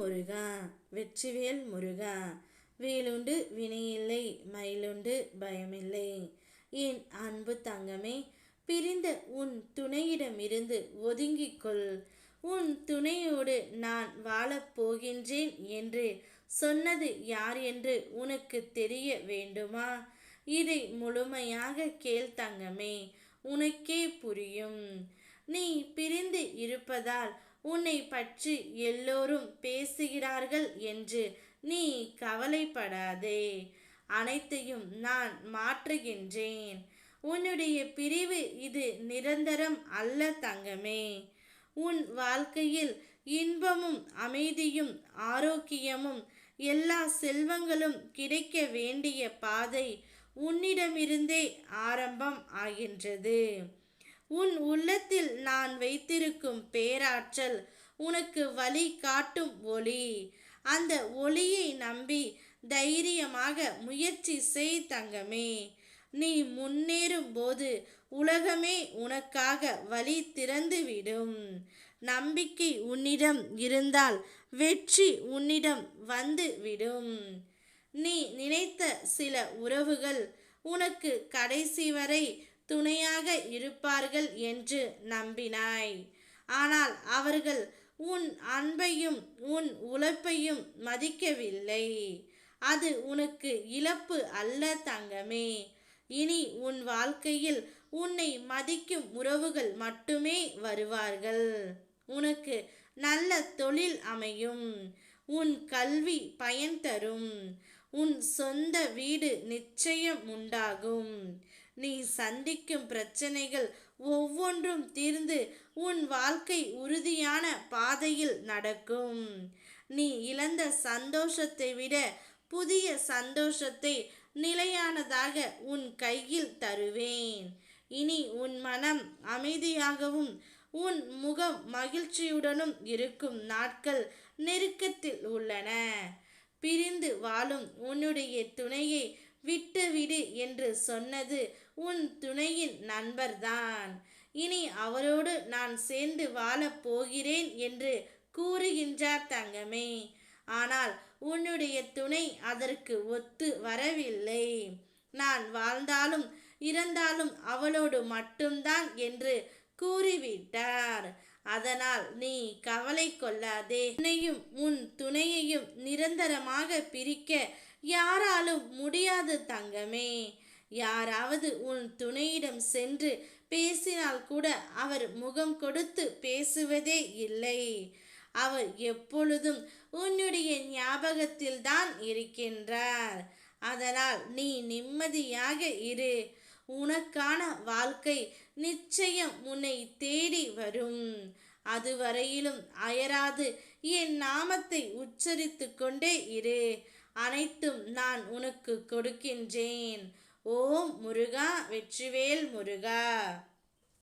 முருகா வெற்றிவேல் முருகா வேலுண்டு வினையில்லை மயிலுண்டு பயமில்லை. என் அன்பு தங்கமே பிரிந்த உன் துணையிடமிருந்து ஒதுங்கிக் கொள். உன் துணையோடு நான் வாழப் போகின்றேன் என்று சொன்னது யார் என்று உனக்கு தெரிய வேண்டுமா? இதை முழுமையாக கேள் தங்கமே உனக்கே புரியும். நீ பிரிந்து இருப்பதால் உன்னை பற்றி எல்லோரும் பேசுகிறார்கள் என்று நீ கவலைப்படாதே. அனைத்தையும் நான் மாற்றுகின்றேன். உன்னுடைய பிரிவு இது நிரந்தரம் அல்ல தங்கமே. உன் வாழ்க்கையில் இன்பமும் அமைதியும் ஆரோக்கியமும் எல்லா செல்வங்களும் கிடைக்க வேண்டிய பாதை உன்னிடமிருந்தே ஆரம்பம் ஆகின்றது. உன் உள்ளத்தில் நான் வைத்திருக்கும் பேராற்றல் உனக்கு வழி காட்டும் ஒளி. அந்த ஒளியை நம்பி தைரியமாக முயற்சி செய் தங்கமே. நீ முன்னேறும் போது உலகமே உனக்காக வழி திறந்துவிடும். நம்பிக்கை உன்னிடம் இருந்தால் வெற்றி உன்னிடம் வந்து விடும் நீ நினைத்த சில உறவுகள் உனக்கு கடைசி வரை துணையாக இருப்பார்கள் என்று நம்பினாய். ஆனால் அவர்கள் உன் அன்பையும் உன் உழைப்பையும் மதிக்கவில்லை. அது உனக்கு இழப்பு அல்ல தங்கமே. இனி உன் வாழ்க்கையில் உன்னை மதிக்கும் உறவுகள் மட்டுமே வருவார்கள். உனக்கு நல்ல தொழில் அமையும். உன் கல்வி பயன் தரும். உன் சொந்த வீடு நிச்சயம் உண்டாகும். நீ சந்திக்கும் பிரச்சனைகள் ஒவ்வொன்றும் தீர்ந்து உன் வாழ்க்கை உறுதியான பாதையில் நடக்கும். நீ இழந்த சந்தோஷத்தை விட புதிய சந்தோஷத்தை நிலையானதாக உன் கையில் தருவேன். இனி உன் மனம் அமைதியாகவும் உன் முகம் மகிழ்ச்சியுடனும் இருக்கும் நாட்கள் நெருக்கத்தில் உள்ளன. பிரிந்து வாழும் உன்னுடைய துணையை விட்டுவிடு என்று சொன்னது உன் துணையின் நண்பர்தான். இனி அவரோடு நான் சேர்ந்து வாழப் போகிறேன் என்று கூறுகின்றார் தங்கமே. ஆனால் உன்னுடைய துணை அதற்கு ஒத்து வரவில்லை. நான் வாழ்ந்தாலும் இறந்தாலும் அவளோடு மட்டும்தான் என்று கூறிவிட்டார். அதனால் நீ கவலை கொள்ளாதே. உன்னையும் உன் துணையையும் நிரந்தரமாக பிரிக்க யாராலும் முடியாது தங்கமே. யாராவது உன் துணையிடம் சென்று பேசினால் கூட அவர் முகம் கொடுத்து பேசுவதே இல்லை. அவர் எப்பொழுதும் உன்னுடைய ஞாபகத்தில் தான் இருக்கின்றார். அதனால் நீ நிம்மதியாக இரு. உனக்கான வாழ்க்கை நிச்சயம் உன்னை தேடி வரும். அதுவரையிலும் அயராது என் நாமத்தை உச்சரித்து கொண்டே இரு. அனைத்தும் நான் உனக்கு கொடுக்கின்றேன். ஓம் முருகா வெற்றிவேல் முருகா.